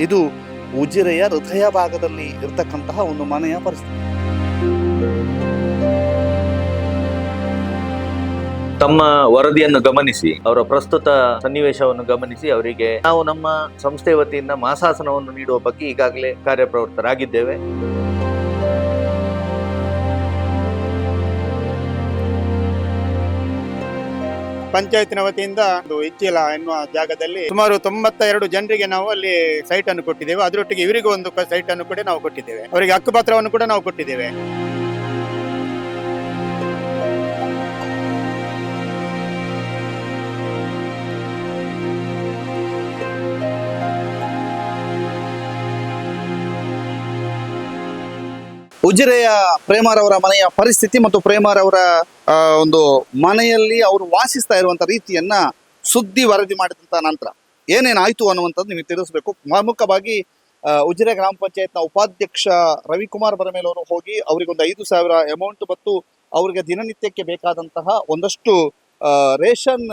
ಇದು ಉಜಿರೆಯ ಹೃದಯ ಭಾಗದಲ್ಲಿ ಇರತಕ್ಕಂತಹ ಒಂದು ಮನೆಯ ಪರಿಸ್ಥಿತಿ. ತಮ್ಮ ವರದಿಯನ್ನು ಗಮನಿಸಿ, ಅವರ ಪ್ರಸ್ತುತ ಸನ್ನಿವೇಶವನ್ನು ಗಮನಿಸಿ, ಅವರಿಗೆ ನಾವು ನಮ್ಮ ಸಂಸ್ಥೆ ವತಿಯಿಂದ ಮಾಸಾಸನವನ್ನು ನೀಡುವ ಬಗ್ಗೆ ಈಗಾಗಲೇ ಕಾರ್ಯಪ್ರವೃತ್ತರಾಗಿದ್ದೇವೆ. ಪಂಚಾಯತಿನ ವತಿಯಿಂದ ಒಂದು ಇಚ್ಚಿಲ ಎನ್ನುವ ಜಾಗದಲ್ಲಿ ಸುಮಾರು ತೊಂಬತ್ತ ಎರಡು ಜನರಿಗೆ ನಾವು ಅಲ್ಲಿ ಸೈಟ್ ಅನ್ನು ಕೊಟ್ಟಿದ್ದೇವೆ. ಅದರೊಟ್ಟಿಗೆ ಇವರಿಗೂ ಒಂದು ಸೈಟ್ ಅನ್ನು ಕೂಡ ನಾವು ಕೊಟ್ಟಿದ್ದೇವೆ. ಅವರಿಗೆ ಹಕ್ಕುಪತ್ರವನ್ನು ಕೂಡ ನಾವು ಕೊಟ್ಟಿದ್ದೇವೆ. ಉಜಿರೆಯ ಪ್ರೇಮಾರವರ ಮನೆಯ ಪರಿಸ್ಥಿತಿ ಮತ್ತು ಪ್ರೇಮಾರವರ ಒಂದು ಮನೆಯಲ್ಲಿ ಅವರು ವಾಸಿಸ್ತಾ ಇರುವಂತ ರೀತಿಯನ್ನ ಸುದ್ದಿ ವರದಿ ಮಾಡಿದಂತ ನಂತರ ಏನೇನಾಯ್ತು ಅನ್ನುವಂಥದ್ದು ನಿಮಗೆ ತಿಳಿಸ್ಬೇಕು. ಪ್ರಮುಖವಾಗಿ ಉಜಿರೆ ಗ್ರಾಮ ಪಂಚಾಯತ್ನ ಉಪಾಧ್ಯಕ್ಷ ರವಿಕುಮಾರ್ ಬರಮೇಲ್ ಅವರು ಹೋಗಿ ಅವರಿಗೊಂದು ಐದು ಸಾವಿರ ಅಮೌಂಟ್ ಮತ್ತು ಅವರಿಗೆ ದಿನನಿತ್ಯಕ್ಕೆ ಬೇಕಾದಂತಹ ಒಂದಷ್ಟು ರೇಷನ್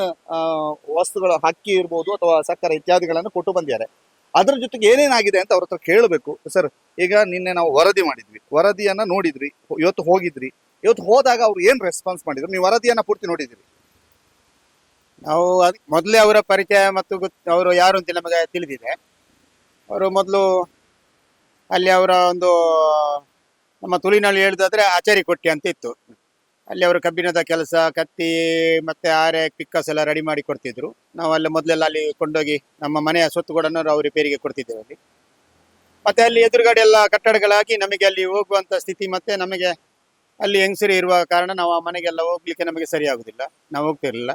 ವಸ್ತುಗಳ ಹಕ್ಕಿ ಇರ್ಬೋದು ಅಥವಾ ಸಕ್ಕರೆ ಇತ್ಯಾದಿಗಳನ್ನು ಕೊಟ್ಟು ಬಂದಿದ್ದಾರೆ. ಅದರ ಜೊತೆಗೆ ಏನೇನಾಗಿದೆ ಅಂತ ಅವ್ರ ಹತ್ರ ಕೇಳಬೇಕು. ಸರ್, ಈಗ ನಿನ್ನೆ ನಾವು ವರದಿ ಮಾಡಿದ್ವಿ. ವರದಿಯನ್ನ ನೋಡಿದ್ರಿ. ಇವತ್ತು ಹೋಗಿದ್ರಿ. ಇವತ್ತು ಹೋದಾಗ ಅವ್ರು ಏನ್ ರೆಸ್ಪಾನ್ಸ್ ಮಾಡಿದ್ರು? ನೀವು ವರದಿಯನ್ನ ಪೂರ್ತಿ ನೋಡಿದ್ರಿ ನಾವು ಅದ್ ಮೊದಲೇ ಅವರ ಪರಿಚಯ ಮತ್ತು ಅವರು ಯಾರು ಅಂತ ನಮಗೆ ತಿಳಿದಿದೆ. ಅವರು ಮೊದಲು ಅಲ್ಲಿ ಅವರ ಒಂದು ನಮ್ಮ ತುಳಿನಲ್ಲಿ ಹೇಳುದಾದ್ರೆ ಆಚಾರಿ ಕೊಟ್ಟಿ ಅಂತ ಇತ್ತು. ಅಲ್ಲಿ ಅವರು ಕಬ್ಬಿಣದ ಕೆಲಸ, ಕತ್ತಿ ಮತ್ತೆ ಆರೆ, ಪಿಕ್ಕಸ್ ಎಲ್ಲ ರೆಡಿ ಮಾಡಿ ಕೊಡ್ತಿದ್ರು. ನಾವು ಅಲ್ಲಿ ಮೊದಲೆಲ್ಲ ಅಲ್ಲಿ ಕೊಂಡೋಗಿ ನಮ್ಮ ಮನೆಯ ಸ್ವತ್ತುಗಳನ್ನು ನಾವು ರಿಪೇರಿಗೆ ಕೊಡ್ತಿದ್ದೇವೆ ಅಲ್ಲಿ. ಮತ್ತೆ ಅಲ್ಲಿ ಎದುರುಗಡೆ ಎಲ್ಲ ಕಟ್ಟಡಗಳಾಗಿ ನಮಗೆ ಅಲ್ಲಿ ಹೋಗುವಂತ ಸ್ಥಿತಿ ಮತ್ತೆ ನಮಗೆ ಅಲ್ಲಿ ಹೆಂಗಸರಿ ಇರುವ ಕಾರಣ ನಾವು ಆ ಮನೆಗೆಲ್ಲ ಹೋಗ್ಲಿಕ್ಕೆ ನಮಗೆ ಸರಿ ನಾವು ಹೋಗ್ತಿರ್ಲಿಲ್ಲ.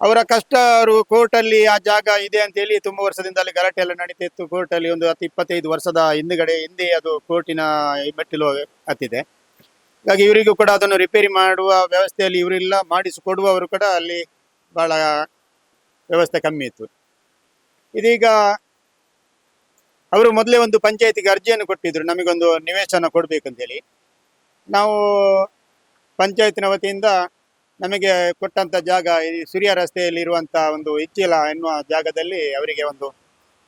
ಅವರ ಕಷ್ಟ, ಅವರು ಕೋರ್ಟಲ್ಲಿ ಆ ಜಾಗ ಇದೆ ಅಂತ ಹೇಳಿ ತುಂಬಾ ವರ್ಷದಿಂದ ಅಲ್ಲಿ ಗಲಾಟೆ ಎಲ್ಲ ನಡೀತಿತ್ತು ಕೋರ್ಟಲ್ಲಿ ಒಂದು ಹತ್ತು ಇಪ್ಪತ್ತೈದು ವರ್ಷದ ಹಿಂದುಗಡೆ, ಹಿಂದೆ ಅದು ಕೋರ್ಟಿನ ಮೆಟ್ಟಿಲು ಹತ್ತಿದೆ. ಹಾಗಾಗಿ ಇವರಿಗೂ ಕೂಡ ಅದನ್ನು ರಿಪೇರಿ ಮಾಡುವ ವ್ಯವಸ್ಥೆಯಲ್ಲಿ ಇವರಿಲ್ಲ, ಮಾಡಿಸಿಕೊಡುವವರು ಕೂಡ ಅಲ್ಲಿ ಬಹಳ ವ್ಯವಸ್ಥೆ ಕಮ್ಮಿ ಇತ್ತು. ಇದೀಗ ಅವರು ಮೊದಲೇ ಒಂದು ಪಂಚಾಯತಿಗೆ ಅರ್ಜಿಯನ್ನು ಕೊಟ್ಟಿದ್ರು, ನಮಗೊಂದು ನಿವೇಶನ ಕೊಡಬೇಕಂತೇಳಿ. ನಾವು ಪಂಚಾಯತಿನ ವತಿಯಿಂದ ನಮಗೆ ಕೊಟ್ಟಂಥ ಜಾಗ, ಈ ಸುರಿಯ ರಸ್ತೆಯಲ್ಲಿ ಇರುವಂಥ ಒಂದು ಇಚ್ಚಿಲ ಎನ್ನುವ ಜಾಗದಲ್ಲಿ ಅವರಿಗೆ ಒಂದು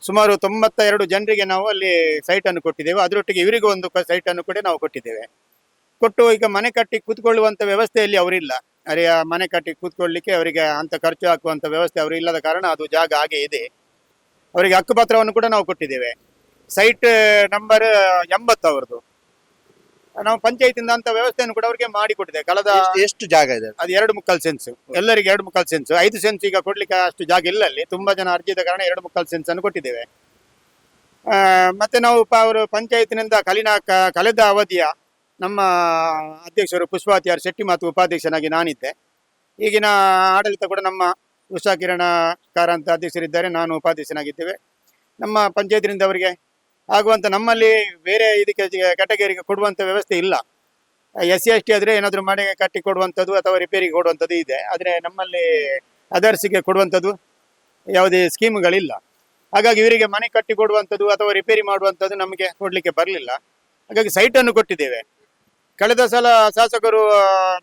ಸುಮಾರು ತೊಂಬತ್ತ ಎರಡು ಜನರಿಗೆ ನಾವು ಅಲ್ಲಿ ಸೈಟ್ ಅನ್ನು ಕೊಟ್ಟಿದ್ದೇವೆ. ಅದರೊಟ್ಟಿಗೆ ಇವರಿಗೂ ಒಂದು ಸೈಟ್ ಅನ್ನು ಕೂಡ ನಾವು ಕೊಟ್ಟಿದ್ದೇವೆ. ಕೊಟ್ಟು ಈಗ ಮನೆ ಕಟ್ಟಿ ಕೂತ್ಕೊಳ್ಳುವಂತ ವ್ಯವಸ್ಥೆಯಲ್ಲಿ ಅವರಿಲ್ಲ. ಅರೆ ಮನೆ ಕಟ್ಟಿ ಕೂತ್ಕೊಳ್ಳಿಕ್ಕೆ ಅವರಿಗೆ ಅಂತ ಖರ್ಚು ಹಾಕುವಂತ ವ್ಯವಸ್ಥೆ ಅವರು ಇಲ್ಲದ ಕಾರಣ ಅದು ಜಾಗ ಹಾಗೆ ಇದೆ. ಅವರಿಗೆ ಹಕ್ಕುಪತ್ರವನ್ನು ಕೂಡ ನಾವು ಕೊಟ್ಟಿದ್ದೇವೆ. ಸೈಟ್ ನಂಬರ್ ಎಂಬತ್ತು ಅವರದು ನಾವು ಪಂಚಾಯತಿಂದ ಅಂತ ವ್ಯವಸ್ಥೆಯನ್ನು ಕೂಡ ಅವರಿಗೆ ಮಾಡಿ ಕೊಟ್ಟಿದೆ ಕಳೆದ ಎಷ್ಟು- ಜಾಗ ಇದೆ ಅದು? ಎರಡು ಮುಕ್ಕಾಲು ಸೆನ್ಸ್. ಎಲ್ಲರಿಗೆ ಎರಡು ಮುಕ್ಕಾಲು ಸೆನ್ಸ್. ಐದು ಸೆನ್ಸ್ ಈಗ ಕೊಡ್ಲಿಕ್ಕೆ ಅಷ್ಟು ಜಾಗ ಇಲ್ಲ ಅಲ್ಲಿ. ತುಂಬಾ ಜನ ಅರ್ಜಿದ ಕಾರಣ ಎರಡು ಮುಕ್ಕಾಲು ಸೆನ್ಸ್ ಅನ್ನು ಕೊಟ್ಟಿದ್ದೇವೆ. ಆ, ಮತ್ತೆ ನಾವು ಅವರು ಪಂಚಾಯತಿನಿಂದ ಕಲಿನ ಕಳೆದ ಅವಧಿಯ ನಮ್ಮ ಅಧ್ಯಕ್ಷರು ಪುಷ್ಪಾವತಿ ಆರ್ ಶೆಟ್ಟಿ ಮಾತು ಉಪಾಧ್ಯಕ್ಷನಾಗಿ ನಾನಿದ್ದೆ. ಈಗಿನ ಆಡಳಿತ ಕೂಡ ನಮ್ಮ ಉಷಾ ಕಿರಣ ಕಾರಂತ ಅಧ್ಯಕ್ಷರಿದ್ದಾರೆ, ನಾನು ಉಪಾಧ್ಯಕ್ಷನಾಗಿದ್ದೇವೆ. ನಮ್ಮ ಪಂಚಾಯತಿನಿಂದ ಅವರಿಗೆ ಆಗುವಂಥ ನಮ್ಮಲ್ಲಿ ಬೇರೆ ಇದಕ್ಕೆ ಕೆಟಗರಿಗೆ ಕೊಡುವಂಥ ವ್ಯವಸ್ಥೆ ಇಲ್ಲ. ಎಸ್ ಸಿ, ಎಸ್ ಟಿ ಆದ್ರೆ ಏನಾದರೂ ಮಾಡಿ ಕಟ್ಟಿ ಕೊಡುವಂಥದ್ದು ಅಥವಾ ರಿಪೇರಿಗೆ ಕೊಡುವಂಥದ್ದು ಇದೆ. ಆದರೆ ನಮ್ಮಲ್ಲಿ ಅದರ್ಸಿಗೆ ಕೊಡುವಂಥದ್ದು ಯಾವುದೇ ಸ್ಕೀಮ್ಗಳಿಲ್ಲ ಹಾಗಾಗಿ ಇವರಿಗೆ ಮನೆ ಕಟ್ಟಿ ಕೊಡುವಂಥದ್ದು ಅಥವಾ ರಿಪೇರಿ ಮಾಡುವಂಥದ್ದು ನಮಗೆ ಕೊಡಲಿಕ್ಕೆ ಬರಲಿಲ್ಲ. ಹಾಗಾಗಿ ಸೈಟನ್ನು ಕೊಟ್ಟಿದ್ದೇವೆ. ಕಳೆದ ಸಲ ಶಾಸಕರು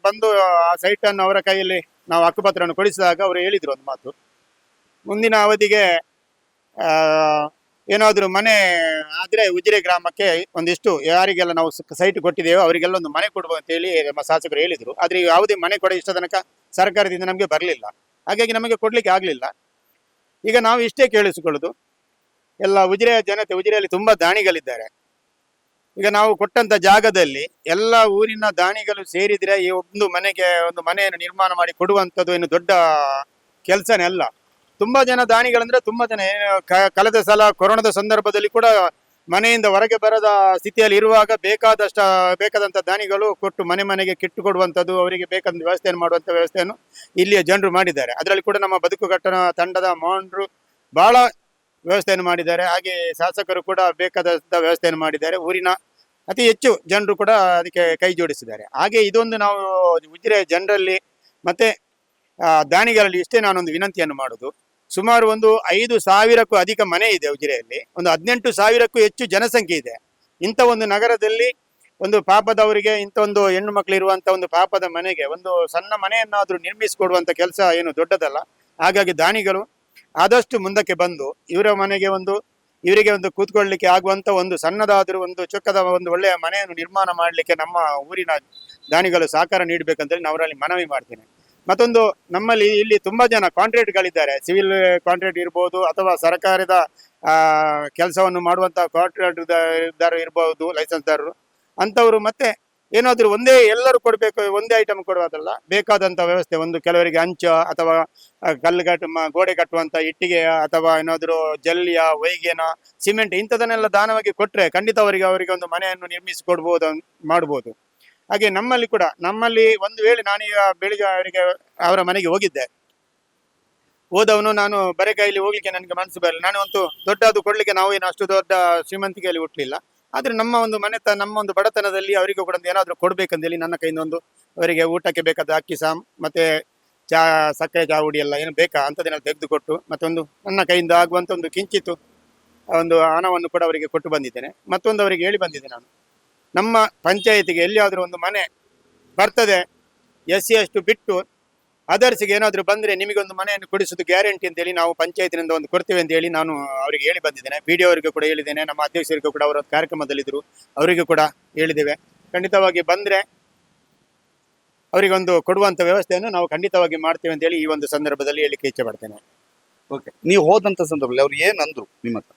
ಬಂದು, ಆ ಸೈಟನ್ನು ಅವರ ಕೈಯಲ್ಲಿ ನಾವು ಹಕ್ಕುಪತ್ರವನ್ನು ಕೊಡಿಸಿದಾಗ ಅವರು ಹೇಳಿದ್ರು ಒಂದು ಮಾತು. ಮುಂದಿನ ಅವಧಿಗೆ ಏನಾದರೂ ಮನೆ ಆದರೆ ಉಜಿರೆ ಗ್ರಾಮಕ್ಕೆ ಒಂದಿಷ್ಟು ಯಾರಿಗೆಲ್ಲ ನಾವು ಸೈಟ್ ಕೊಟ್ಟಿದ್ದೇವೆ ಅವರಿಗೆಲ್ಲ ಒಂದು ಮನೆ ಕೊಡುವ ಅಂತ ಹೇಳಿ ನಮ್ಮ ಶಾಸಕರು ಹೇಳಿದರು. ಆದರೆ ಯಾವುದೇ ಮನೆ ಕೊಡ ಇಷ್ಟ ತನಕ ಸರ್ಕಾರದಿಂದ ನಮಗೆ ಬರಲಿಲ್ಲ. ಹಾಗಾಗಿ ನಮಗೆ ಕೊಡ್ಲಿಕ್ಕೆ ಆಗಲಿಲ್ಲ. ಈಗ ನಾವು ಇಷ್ಟೇ ಕೇಳಿಸಿಕೊಳ್ಳೋದು. ಎಲ್ಲ ಉಜಿರೆಯ ಜನತೆ, ಉಜಿರೆಯಲ್ಲಿ ತುಂಬಾ ದಾನಿಗಳಿದ್ದಾರೆ ಈಗ ನಾವು ಕೊಟ್ಟಂತ ಜಾಗದಲ್ಲಿ ಎಲ್ಲ ಊರಿನ ದಾನಿಗಳು ಸೇರಿದ್ರೆ ಈ ಒಂದು ಮನೆಗೆ ಒಂದು ಮನೆಯನ್ನು ನಿರ್ಮಾಣ ಮಾಡಿ ಕೊಡುವಂಥದ್ದು ಏನು ದೊಡ್ಡ ಕೆಲಸನೇ ಅಲ್ಲ. ತುಂಬಾ ಜನ ದಾನಿಗಳಂದ್ರೆ ತುಂಬಾ ಜನ ಕಳೆದ ಸಲ ಕೊರೋನಾದ ಸಂದರ್ಭದಲ್ಲಿ ಕೂಡ ಮನೆಯಿಂದ ಹೊರಗೆ ಬರದ ಸ್ಥಿತಿಯಲ್ಲಿ ಇರುವಾಗ ಬೇಕಾದಷ್ಟ, ಬೇಕಾದಂತ ದಾನಿಗಳು ಕೊಟ್ಟು ಮನೆ ಮನೆಗೆ ಕಿಟ್ಟು ಕೊಡುವಂಥದ್ದು, ಅವರಿಗೆ ಬೇಕಾದ ವ್ಯವಸ್ಥೆಯನ್ನು ಮಾಡುವಂಥ ವ್ಯವಸ್ಥೆಯನ್ನು ಇಲ್ಲಿಯ ಜನರು ಮಾಡಿದ್ದಾರೆ. ಅದರಲ್ಲಿ ಕೂಡ ನಮ್ಮ ಬದುಕು ಕಟ್ಟಣ ತಂಡದ ಮೌಂಡ್ರು ಬಹಳ ವ್ಯವಸ್ಥೆಯನ್ನು ಮಾಡಿದ್ದಾರೆ. ಹಾಗೆ ಶಾಸಕರು ಕೂಡ ಬೇಕಾದಂಥ ವ್ಯವಸ್ಥೆಯನ್ನು ಮಾಡಿದ್ದಾರೆ. ಊರಿನ ಅತಿ ಹೆಚ್ಚು ಜನರು ಕೂಡ ಅದಕ್ಕೆ ಕೈ ಜೋಡಿಸಿದ್ದಾರೆ. ಹಾಗೆ ಇದೊಂದು ನಾವು ಉಜಿರೆ ಜನರಲ್ಲಿ ಮತ್ತೆ ದಾನಿಗಳಲ್ಲಿ ಇಷ್ಟೇ ನಾನೊಂದು ವಿನಂತಿಯನ್ನು ಮಾಡುದು. ಸುಮಾರು ಒಂದು ಐದು ಸಾವಿರಕ್ಕೂ ಅಧಿಕ ಮನೆ ಇದೆ ಉಜಿರೆಯಲ್ಲಿ. ಒಂದು ಹದಿನೆಂಟು ಸಾವಿರಕ್ಕೂ ಹೆಚ್ಚು ಜನಸಂಖ್ಯೆ ಇದೆ. ಇಂಥ ಒಂದು ನಗರದಲ್ಲಿ ಒಂದು ಪಾಪದವರಿಗೆ ಇಂಥ ಒಂದು ಹೆಣ್ಣು ಮಕ್ಕಳು ಇರುವಂತ ಒಂದು ಪಾಪದ ಮನೆಗೆ ಒಂದು ಸಣ್ಣ ಮನೆಯನ್ನಾದ್ರೂ ನಿರ್ಮಿಸಿಕೊಡುವಂತ ಕೆಲಸ ಏನು ದೊಡ್ಡದಲ್ಲ. ಹಾಗಾಗಿ ದಾನಿಗಳು ಆದಷ್ಟು ಮುಂದಕ್ಕೆ ಬಂದು, ಇವರ ಮನೆಗೆ ಒಂದು ಇವರಿಗೆ ಒಂದು ಕೂತ್ಕೊಳ್ಳಿಕ್ಕೆ ಆಗುವಂತ ಒಂದು ಸಣ್ಣದಾದರೂ ಒಂದು ಚೊಕ್ಕದ ಒಂದು ಒಳ್ಳೆಯ ಮನೆಯನ್ನು ನಿರ್ಮಾಣ ಮಾಡಲಿಕ್ಕೆ ನಮ್ಮ ಊರಿನ ದಾನಿಗಳು ಸಹಕಾರ ನೀಡಬೇಕಂತೇಳಿ ನಾವು ಅವರಲ್ಲಿ ಮನವಿ ಮಾಡ್ತೇನೆ. ಮತ್ತೊಂದು, ನಮ್ಮಲ್ಲಿ ಇಲ್ಲಿ ತುಂಬಾ ಜನ ಕಾಂಟ್ರಾಕ್ಟ್ಗಳಿದ್ದಾರೆ. ಸಿವಿಲ್ ಕಾಂಟ್ರಾಕ್ಟ್ ಇರ್ಬೋದು ಅಥವಾ ಸರ್ಕಾರದ ಕೆಲಸವನ್ನು ಮಾಡುವಂತಹ ಕಾಂಟ್ರಾಕ್ಟ್ದಾರರು ಇರ್ಬೋದು, ಲೈಸೆನ್ಸ್ದಾರರು. ಅಂಥವ್ರು ಮತ್ತೆ ಏನಾದರೂ ಒಂದೇ ಎಲ್ಲರೂ ಕೊಡಬೇಕು, ಒಂದೇ ಐಟಮ್ ಕೊಡುವುದಲ್ಲ ಬೇಕಾದಂಥ ವ್ಯವಸ್ಥೆ, ಒಂದು ಕೆಲವರಿಗೆ ಅಂಚ ಅಥವಾ ಕಲ್ಲು ಕಟ್ಟು, ಮ- ಗೋಡೆ ಕಟ್ಟುವಂತ ಇಟ್ಟಿಗೆ ಅಥವಾ ಏನಾದರೂ ಜಲ್ಲಿಯ ವೈಗೆನ ಸಿಮೆಂಟ್ ಇಂಥದನ್ನೆಲ್ಲ ದಾನವಾಗಿ ಕೊಟ್ಟರೆ ಖಂಡಿತ ಅವರಿಗೆ ಅವರಿಗೆ ಒಂದು ಮನೆಯನ್ನು ನಿರ್ಮಿಸಿ ಕೊಡ್ಬೋದು, ಮಾಡ್ಬೋದು. ಹಾಗೆ ನಮ್ಮಲ್ಲಿ ಕೂಡ, ನಮ್ಮಲ್ಲಿ ಒಂದು ವೇಳೆ ನಾನೀಗ ಬೆಳಿಗ್ಗೆ ಅವರಿಗೆ, ಅವರ ಮನೆಗೆ ಹೋಗಿದ್ದೆ. ಹೋದವನು ನಾನು ಬರೆ ಹೋಗ್ಲಿಕ್ಕೆ ನನಗೆ ಮನಸ್ಸು ಬರಲಿಲ್ಲ. ನಾನು ಒಂದು ದೊಡ್ಡದು ಕೊಡ್ಲಿಕ್ಕೆ ನಾವು ಏನು ಅಷ್ಟು ದೊಡ್ಡ ಶ್ರೀಮಂತಿಕೆಯಲ್ಲಿ ಹುಟ್ಟಲಿಲ್ಲ ಆದ್ರೆ ನಮ್ಮ ಒಂದು ಮನೆತ, ನಮ್ಮ ಒಂದು ಬಡತನದಲ್ಲಿ ಅವರಿಗೂ ಕೂಡ ಏನಾದರೂ ಕೊಡ್ಬೇಕಂತೇಳಿ ನನ್ನ ಕೈಯಿಂದ ಒಂದು ಅವರಿಗೆ ಊಟಕ್ಕೆ ಬೇಕಾದ ಅಕ್ಕಿ, ಸಾಮ್, ಮತ್ತೆ ಚಾ, ಸಕ್ಕರೆ ಚಾ ಹುಡಿ ಎಲ್ಲ ಏನು ಬೇಕಾ ಅಂಥದ್ದನ್ನೆಲ್ಲ ತೆಗೆದುಕೊಟ್ಟು ಮತ್ತೊಂದು ನನ್ನ ಕೈಯಿಂದ ಆಗುವಂತ ಒಂದು ಕಿಂಚಿತ್ತು ಒಂದು ಹಣವನ್ನು ಕೂಡ ಅವರಿಗೆ ಕೊಟ್ಟು ಬಂದಿದ್ದೇನೆ. ಮತ್ತೊಂದು ಅವರಿಗೆ ಹೇಳಿ ಬಂದಿದ್ದೆ ನಾನು. ನಮ್ಮ ಪಂಚಾಯತಿಗೆ ಎಲ್ಲಿಯಾದರೂ ಒಂದು ಮನೆ ಬರ್ತದೆ ಎಸ್ ಸಿ ಅಷ್ಟು ಬಿಟ್ಟು ಅದರ್ಸಿಗೆ ಏನಾದರೂ ಬಂದರೆ ನಿಮಗೊಂದು ಮನೆಯನ್ನು ಕೊಡಿಸೋದು ಗ್ಯಾರಂಟಿ ಅಂತ ಹೇಳಿ ನಾವು ಪಂಚಾಯತಿನಿಂದ ಒಂದು ಕೊಡ್ತೇವೆ ಅಂತ ಹೇಳಿ ನಾನು ಅವರಿಗೆ ಹೇಳಿ ಬಂದಿದ್ದೇನೆ. ಬಿ ಡಿ ಅವರಿಗೂ ಕೂಡ ಹೇಳಿದ್ದೇನೆ. ನಮ್ಮ ಅಧ್ಯಕ್ಷರಿಗೂ ಕೂಡ ಅವರ ಕಾರ್ಯಕ್ರಮದಲ್ಲಿದ್ದರು. ಅವರಿಗೂ ಕೂಡ ಹೇಳಿದ್ದೇವೆ. ಖಂಡಿತವಾಗಿ ಬಂದರೆ ಅವರಿಗೊಂದು ಕೊಡುವಂತ ವ್ಯವಸ್ಥೆಯನ್ನು ನಾವು ಖಂಡಿತವಾಗಿ ಮಾಡ್ತೇವೆ ಅಂತೇಳಿ ಈ ಒಂದು ಸಂದರ್ಭದಲ್ಲಿ ಹೇಳಿಕೆ ಇಚ್ಛೆ ಪಡ್ತೇನೆ. ಓಕೆ. ನೀವು ಹೋದಂತ ಸಂದರ್ಭದಲ್ಲಿ ಅವ್ರು ಏನು ಅಂದ್ರು ನಿಮ್ಮ ಹತ್ರ?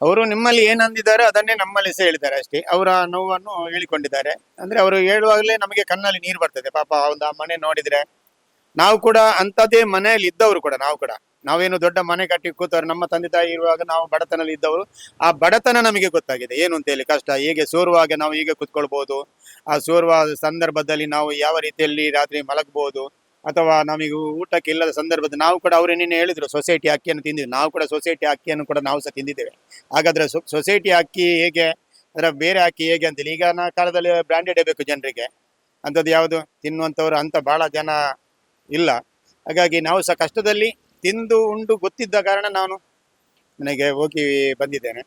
ಅವರು ನಿಮ್ಮಲ್ಲಿ ಏನಂದಿದ್ದಾರೆ ಅದನ್ನೇ ನಮ್ಮಲ್ಲಿ ಸಹ ಹೇಳಿದ್ದಾರೆ ಅಷ್ಟೇ. ಅವರ ನೋವನ್ನು ಹೇಳಿಕೊಂಡಿದ್ದಾರೆ. ಅಂದ್ರೆ ಅವರು ಹೇಳುವಾಗಲೇ ನಮಗೆ ಕಣ್ಣಲ್ಲಿ ನೀರು ಬರ್ತದೆ. ಪಾಪ ಒಂದು ಆ ಮನೆ ನೋಡಿದ್ರೆ ನಾವು ಕೂಡ ಅಂಥದ್ದೇ ಮನೆಯಲ್ಲಿ ಇದ್ದವರು ಕೂಡ, ನಾವು ಕೂಡ. ನಾವೇನು ದೊಡ್ಡ ಮನೆ ಕಟ್ಟಿ ಕೂತವ್ರು, ನಮ್ಮ ತಂದೆ ತಾಯಿ ಇರುವಾಗ ನಾವು ಬಡತನಲ್ಲಿ ಇದ್ದವರು, ಆ ಬಡತನ ನಮಗೆ ಗೊತ್ತಾಗಿದೆ. ಏನು ಅಂತ ಹೇಳಿ ಕಷ್ಟ. ಹೇಗೆ ಸೋರುವಾಗ ನಾವು ಹೀಗೆ ಕೂತ್ಕೊಳ್ಬಹುದು ಆ ಸೋರುವ ಸಂದರ್ಭದಲ್ಲಿ ನಾವು ಯಾವ ರೀತಿಯಲ್ಲಿ ರಾತ್ರಿ ಮಲಗಬಹುದು ಅಥವಾ ನಮಗೆ ಊಟಕ್ಕೆ ಇಲ್ಲದ ಸಂದರ್ಭದಲ್ಲಿ ನಾವು ಕೂಡ ಅವರು ನಿನ್ನೆ ಹೇಳಿದ್ರು, ಸೊಸೈಟಿ ಅಕ್ಕಿಯನ್ನು ತಿಂದಿದ್ವಿ. ನಾವು ಕೂಡ ಸೊಸೈಟಿ ಅಕ್ಕಿಯನ್ನು ಕೂಡ ನಾವು ಸಹ ತಿಂದಿದ್ದೇವೆ. ಹಾಗಾದ್ರೆ ಸೊಸೈಟಿ ಅಕ್ಕಿ ಹೇಗೆ, ಅದರ ಬೇರೆ ಅಕ್ಕಿ ಹೇಗೆ ಅಂತೇಳಿ ಈಗ ನಾ ಕಾಲದಲ್ಲಿ ಬ್ರ್ಯಾಂಡೆಡ್ ಬೇಕು ಜನರಿಗೆ. ಅಂಥದ್ದು ಯಾವುದು? ತಿನ್ನುವಂಥವ್ರು ಅಂತ ಬಹಳ ಜನ ಇಲ್ಲ. ಹಾಗಾಗಿ ನಾವು ಸಹ ಕಷ್ಟದಲ್ಲಿ ತಿಂದು ಉಂಡು ಗೊತ್ತಿದ್ದ ಕಾರಣ ನಾನು ನನಗೆ ಹೋಗಿ ಬಂದಿದ್ದೇನೆ.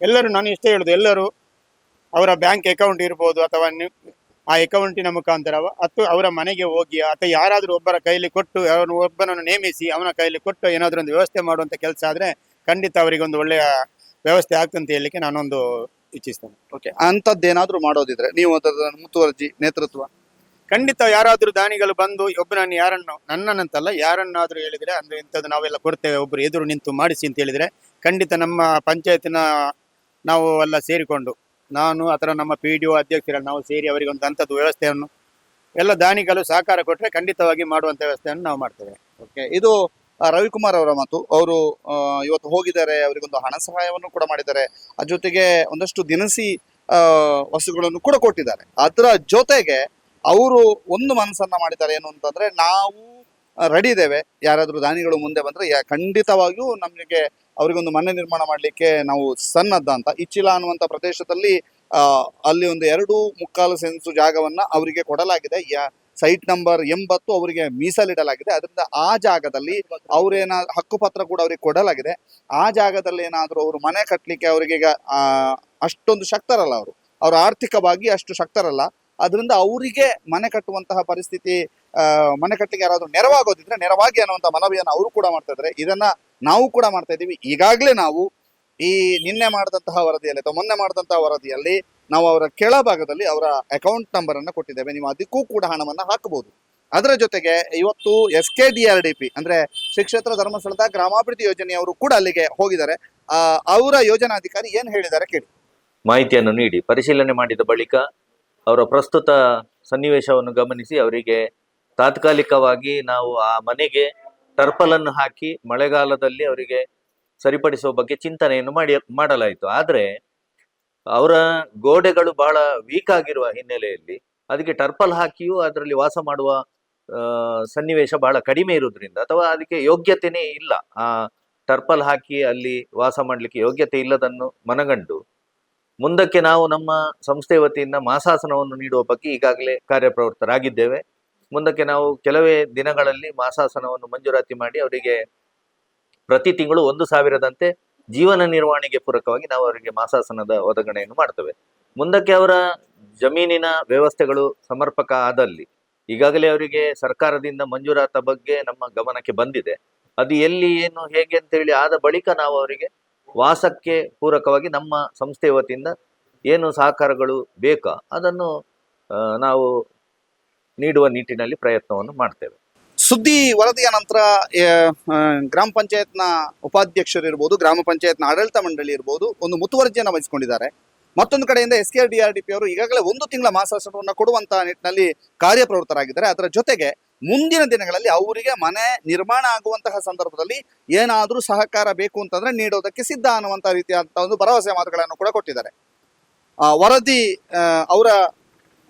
ಎಲ್ಲರೂ ನಾನು ಇಷ್ಟೇ ಹೇಳೋದು, ಎಲ್ಲರೂ ಅವರ ಬ್ಯಾಂಕ್ ಅಕೌಂಟ್ ಇರ್ಬೋದು ಅಥವಾ ಆ ಅಕೌಂಟಿನ ಮುಖಾಂತರ ಅಥವಾ ಅವರ ಮನೆಗೆ ಹೋಗಿ ಅಥವಾ ಯಾರಾದರೂ ಒಬ್ಬರ ಕೈಲಿ ಕೊಟ್ಟು, ಅವನು ಒಬ್ಬನನ್ನು ನೇಮಿಸಿ ಅವನ ಕೈಲಿ ಕೊಟ್ಟು ಏನಾದರೂ ಒಂದು ವ್ಯವಸ್ಥೆ ಮಾಡುವಂಥ ಕೆಲಸ ಆದರೆ ಖಂಡಿತ ಅವರಿಗೆ ಒಂದು ಒಳ್ಳೆಯ ವ್ಯವಸ್ಥೆ ಆಗ್ತಂತ ಹೇಳಲಿಕ್ಕೆ ನಾನೊಂದು ಇಚ್ಛಿಸ್ತೇನೆ. ಓಕೆ ಅಂಥದ್ದೇನಾದರೂ ಮಾಡೋದಿದ್ರೆ ನೀವು ಅದರ ಮುತುವರ್ಜಿ ನೇತೃತ್ವ? ಖಂಡಿತ ಯಾರಾದರೂ ದಾನಿಗಳು ಬಂದು ಒಬ್ಬನನ್ನು ಯಾರನ್ನು ನನ್ನನ್ನಂತಲ್ಲ ಯಾರನ್ನಾದರೂ ಹೇಳಿದ್ರೆ ಅಂದ್ರೆ ಇಂಥದ್ದು ನಾವೆಲ್ಲ ಕೊಡ್ತೇವೆ ಒಬ್ಬರು ಎದುರು ನಿಂತು ಮಾಡಿಸಿ ಅಂತ ಹೇಳಿದ್ರೆ, ಖಂಡಿತ ನಮ್ಮ ಪಂಚಾಯತಿನ ನಾವು ಎಲ್ಲ ಸೇರಿಕೊಂಡು, ನಾನು ಅಥವಾ ನಮ್ಮ ಪಿ ಡಿ ಒ ನಾವು ಸೇರಿ ಅವರಿಗೆ ಒಂದು ಅಂಥದ್ದು ವ್ಯವಸ್ಥೆಯನ್ನು, ಎಲ್ಲ ದಾನಿಗಳು ಸಹಕಾರ ಕೊಟ್ಟರೆ ಖಂಡಿತವಾಗಿ ಮಾಡುವಂಥ ವ್ಯವಸ್ಥೆಯನ್ನು ನಾವು ಮಾಡ್ತೇವೆ. ಓಕೆ ಇದು ರವಿಕುಮಾರ್ ಅವರ ಮಾತು. ಅವರು ಇವತ್ತು ಹೋಗಿದ್ದಾರೆ ಅವರಿಗೊಂದು ಹಣ ಸಹಾಯವನ್ನು ಕೂಡ ಮಾಡಿದ್ದಾರೆ. ಅದ್ರ ಜೊತೆಗೆ ಒಂದಷ್ಟು ದಿನಸಿ ವಸ್ತುಗಳನ್ನು ಕೂಡ ಕೊಟ್ಟಿದ್ದಾರೆ. ಅದರ ಜೊತೆಗೆ ಅವರು ಒಂದು ಮನಸ್ಸನ್ನ ಮಾಡಿದ್ದಾರೆ ಏನು ಅಂತಂದ್ರೆ ನಾವು ರೆಡಿ ಇದ್ದೇವೆ. ಯಾರಾದರೂ ದಾನಿಗಳು ಮುಂದೆ ಬಂದ್ರೆ ಖಂಡಿತವಾಗಿಯೂ ನಮಗೆ ಅವರಿಗೊಂದು ಮನೆ ನಿರ್ಮಾಣ ಮಾಡಲಿಕ್ಕೆ ನಾವು ಸನ್ನದ್ಧ ಅಂತ. ಇಚ್ಚಿಲ ಅನ್ನುವಂಥ ಪ್ರದೇಶದಲ್ಲಿ ಅಲ್ಲಿ ಒಂದು ಎರಡು ಮುಕ್ಕಾಲು ಸೆನ್ಸು ಜಾಗವನ್ನ ಅವರಿಗೆ ಕೊಡಲಾಗಿದೆ. ಸೈಟ್ ನಂಬರ್ ಎಂಬತ್ತು ಅವರಿಗೆ ಮೀಸಲಿಡಲಾಗಿದೆ. ಅದರಿಂದ ಆ ಜಾಗದಲ್ಲಿ ಅವ್ರೇನ, ಹಕ್ಕುಪತ್ರ ಕೂಡ ಅವರಿಗೆ ಕೊಡಲಾಗಿದೆ. ಆ ಜಾಗದಲ್ಲಿ ಏನಾದರೂ ಅವರು ಮನೆ ಕಟ್ಟಲಿಕ್ಕೆ ಅವರಿಗೆ ಅಷ್ಟೊಂದು ಶಕ್ತರಲ್ಲ ಅವರು. ಅವರು ಆರ್ಥಿಕವಾಗಿ ಅಷ್ಟು ಶಕ್ತರಲ್ಲ. ಅದರಿಂದ ಅವರಿಗೆ ಮನೆ ಕಟ್ಟುವಂತಹ ಪರಿಸ್ಥಿತಿ ಮನೆ ಕಟ್ಟಿಗೆ ಯಾರಾದರೂ ನೆರವಾಗೋದಿದ್ರೆ ನೆರವಾಗಿ ಅನ್ನುವಂಥ ಮನವಿಯನ್ನು ಅವರು ಕೂಡ ಮಾಡ್ತಾ ಇದ್ದಾರೆ. ಇದನ್ನ ನಾವು ಕೂಡ ಮಾಡ್ತಾ ಇದ್ದೀವಿ. ಈಗಾಗಲೇ ನಾವು ಈ ನಿನ್ನೆ ಮಾಡಿದಂತಹ ವರದಿಯಲ್ಲಿ ಅಥವಾ ಮೊನ್ನೆ ಮಾಡಿದಂತಹ ವರದಿಯಲ್ಲಿ ನಾವು ಅವರ ಕೆಳಭಾಗದಲ್ಲಿ ಅವರ ಅಕೌಂಟ್ ನಂಬರ್ ಅನ್ನು ಕೊಟ್ಟಿದ್ದೇವೆ. ನೀವು ಅದಕ್ಕೂ ಕೂಡ ಹಣವನ್ನು ಹಾಕಬಹುದು ಅದರ ಜೊತೆಗೆ ಇವತ್ತು S K D R D P ಅಂದ್ರೆ ಶ್ರೀ ಧರ್ಮಸ್ಥಳದ ಗ್ರಾಮಾಭಿವೃದ್ಧಿ ಯೋಜನೆಯವರು ಕೂಡ ಅಲ್ಲಿಗೆ ಹೋಗಿದ್ದಾರೆ. ಅವರ ಯೋಜನಾಧಿಕಾರಿ ಏನ್ ಹೇಳಿದ್ದಾರೆ ಕೇಳಿ. ಮಾಹಿತಿಯನ್ನು ನೀಡಿ. ಪರಿಶೀಲನೆ ಮಾಡಿದ ಬಳಿಕ ಅವರ ಪ್ರಸ್ತುತ ಸನ್ನಿವೇಶವನ್ನು ಗಮನಿಸಿ ಅವರಿಗೆ ತಾತ್ಕಾಲಿಕವಾಗಿ ನಾವು ಆ ಮನೆಗೆ ಟರ್ಪಲನ್ನು ಹಾಕಿ ಮಳೆಗಾಲದಲ್ಲಿ ಅವರಿಗೆ ಸರಿಪಡಿಸುವ ಬಗ್ಗೆ ಚಿಂತನೆಯನ್ನು ಮಾಡಿ ಮಾಡಲಾಯಿತು. ಆದರೆ ಅವರ ಗೋಡೆಗಳು ಬಹಳ ವೀಕ್ ಆಗಿರುವ ಹಿನ್ನೆಲೆಯಲ್ಲಿ ಅದಕ್ಕೆ ಟರ್ಪಲ್ ಹಾಕಿಯೂ ಅದರಲ್ಲಿ ವಾಸ ಮಾಡುವ ಸನ್ನಿವೇಶ ಬಹಳ ಕಡಿಮೆ ಇರುವುದರಿಂದ ಅಥವಾ ಅದಕ್ಕೆ ಯೋಗ್ಯತೆನೇ ಇಲ್ಲ. ಆ, ಟರ್ಪಲ್ ಹಾಕಿ ಅಲ್ಲಿ ವಾಸ ಮಾಡಲಿಕ್ಕೆ ಯೋಗ್ಯತೆ ಇಲ್ಲದನ್ನು ಮನಗಂಡು ಮುಂದಕ್ಕೆ ನಾವು ನಮ್ಮ ಸಂಸ್ಥೆ ವತಿಯಿಂದ ಮಾಸಾಸನವನ್ನು ನೀಡುವ ಬಗ್ಗೆ ಈಗಾಗಲೇ ಕಾರ್ಯಪ್ರವೃತ್ತರಾಗಿದ್ದೇವೆ. ಮುಂದಕ್ಕೆ ನಾವು ಕೆಲವೇ ದಿನಗಳಲ್ಲಿ ಮಾಸಾಸನವನ್ನು ಮಂಜೂರಾತಿ ಮಾಡಿ ಅವರಿಗೆ ಪ್ರತಿ ತಿಂಗಳು ಒಂದು ಸಾವಿರದಂತೆ ಜೀವನ ನಿರ್ವಹಣೆಗೆ ಪೂರಕವಾಗಿ ನಾವು ಅವರಿಗೆ ಮಾಸಾಸನದ ಒದಗಣೆಯನ್ನು ಮಾಡ್ತೇವೆ. ಮುಂದಕ್ಕೆ ಅವರ ಜಮೀನಿನ ವ್ಯವಸ್ಥೆಗಳು ಸಮರ್ಪಕ ಆದಲ್ಲಿ ಈಗಾಗಲೇ ಅವರಿಗೆ ಸರ್ಕಾರದಿಂದ ಮಂಜೂರಾತ ಬಗ್ಗೆ ನಮ್ಮ ಗಮನಕ್ಕೆ ಬಂದಿದೆ. ಅದು ಎಲ್ಲಿ, ಏನು, ಹೇಗೆ ಅಂತೇಳಿ ಆದ ಬಳಿಕ ನಾವು ಅವರಿಗೆ ವಾಸಕ್ಕೆ ಪೂರಕವಾಗಿ ನಮ್ಮ ಸಂಸ್ಥೆ ವತಿಯಿಂದ ಏನು ಸಹಕಾರಗಳು ಬೇಕಾ ಅದನ್ನು ನಾವು ನೀಡುವ ನಿಟ್ಟಿನಲ್ಲಿ ಪ್ರಯತ್ನವನ್ನು ಮಾಡ್ತೇವೆ. ಸುದ್ದಿ ವರದಿಯ ನಂತರ ಗ್ರಾಮ ಪಂಚಾಯತ್ನ ಉಪಾಧ್ಯಕ್ಷರು ಇರ್ಬೋದು ಗ್ರಾಮ ಪಂಚಾಯತ್ನ ಆಡಳಿತ ಮಂಡಳಿ ಇರ್ಬೋದು, ಒಂದು ಮುತುವರ್ಜಿಯನ್ನು ವಹಿಸಿಕೊಂಡಿದ್ದಾರೆ. ಮತ್ತೊಂದು ಕಡೆಯಿಂದ S K R D R D P ಅವರು ಈಗಾಗಲೇ ಒಂದು ತಿಂಗಳ ಮಾಸಾಸನವನ್ನು ಕೊಡುವಂತಹ ನಿಟ್ಟಿನಲ್ಲಿ ಕಾರ್ಯಪ್ರವೃತ್ತರಾಗಿದ್ದಾರೆ. ಅದರ ಜೊತೆಗೆ ಮುಂದಿನ ದಿನಗಳಲ್ಲಿ ಅವರಿಗೆ ಮನೆ ನಿರ್ಮಾಣ ಆಗುವಂತಹ ಸಂದರ್ಭದಲ್ಲಿ ಏನಾದರೂ ಸಹಕಾರ ಬೇಕು ಅಂತಂದ್ರೆ ನೀಡೋದಕ್ಕೆ ಸಿದ್ಧ ಅನ್ನುವಂತಹ ರೀತಿಯಾದಂತಹ ಒಂದು ಭರವಸೆ ಮಾತುಗಳನ್ನು ಕೂಡ ಕೊಟ್ಟಿದ್ದಾರೆ. ಆ, ವರದಿ ಅವರ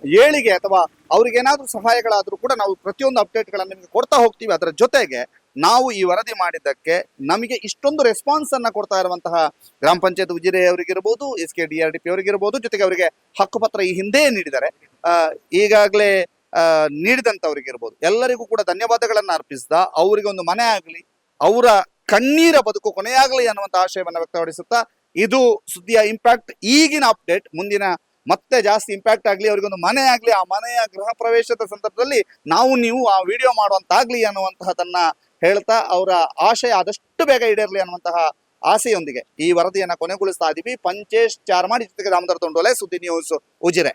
ಏಳಿಗೆ ಅಥವಾ ಅವ್ರಿಗೆ ಏನಾದರೂ ಸಹಾಯಗಳಾದರೂ ಕೂಡ ನಾವು ಪ್ರತಿಯೊಂದು ಅಪ್ಡೇಟ್ಗಳನ್ನು ನಿಮಗೆ ಕೊಡ್ತಾ ಹೋಗ್ತೀವಿ. ಅದರ ಜೊತೆಗೆ ನಾವು ಈ ವರದಿ ಮಾಡಿದ್ದಕ್ಕೆ ನಮಗೆ ಇಷ್ಟೊಂದು ರೆಸ್ಪಾನ್ಸ್ ಅನ್ನ ಕೊಡ್ತಾ ಇರುವಂತಹ ಗ್ರಾಮ panchayat Ujire ಅವರಿಗಿರ್ಬೋದು S K D R D P ಅವರಿಗಿರ್ಬೋದು ಜೊತೆಗೆ ಅವರಿಗೆ ಹಕ್ಕುಪತ್ರ ಈ ಹಿಂದೆ ನೀಡಿದ್ದಾರೆ. ಈಗಾಗಲೇ ನೀಡಿದಂಥವ್ರಿಗಿರ್ಬೋದು ಎಲ್ಲರಿಗೂ ಕೂಡ ಧನ್ಯವಾದಗಳನ್ನು ಅರ್ಪಿಸ್ತಾ, ಅವರಿಗೆ ಒಂದು ಮನೆ ಆಗಲಿ, ಅವರ ಕಣ್ಣೀರ ಬದುಕು ಕೊನೆಯಾಗಲಿ ಅನ್ನುವಂಥ ಆಶಯವನ್ನು ವ್ಯಕ್ತಪಡಿಸುತ್ತಾ, ಇದು ಸುದ್ದಿಯ ಇಂಪ್ಯಾಕ್ಟ್ ಈಗಿನ ಅಪ್ಡೇಟ್ ಮುಂದಿನ ಮತ್ತೆ ಜಾಸ್ತಿ ಇಂಪ್ಯಾಕ್ಟ್ ಆಗಲಿ ಅವರಿಗೊಂದು ಮನೆ ಆಗಲಿ, ಆ ಮನೆಯ ಗೃಹ ಪ್ರವೇಶದ ಸಂದರ್ಭದಲ್ಲಿ ನಾವು ನೀವು ಆ ವಿಡಿಯೋ ಮಾಡುವಂತಾಗ್ಲಿ ಅನ್ನುವಂತಹದನ್ನ ಹೇಳ್ತಾ, ಅವರ ಆಶಯ ಆದಷ್ಟು ಬೇಗ ಈಡೇರಲಿ ಅನ್ನುವಂತಹ ಆಸೆಯೊಂದಿಗೆ ಈ ವರದಿಯನ್ನ ಕೊನೆಗೊಳಿಸ್ತಾ ಇದೀವಿ. ಪಂಚೇಶ್ ಚಾರ್ಮಾಡಿ ಜೊತೆಗೆ Ramadar Thondole, Suddi news Ujire.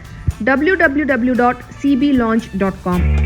www.cblaunch.com.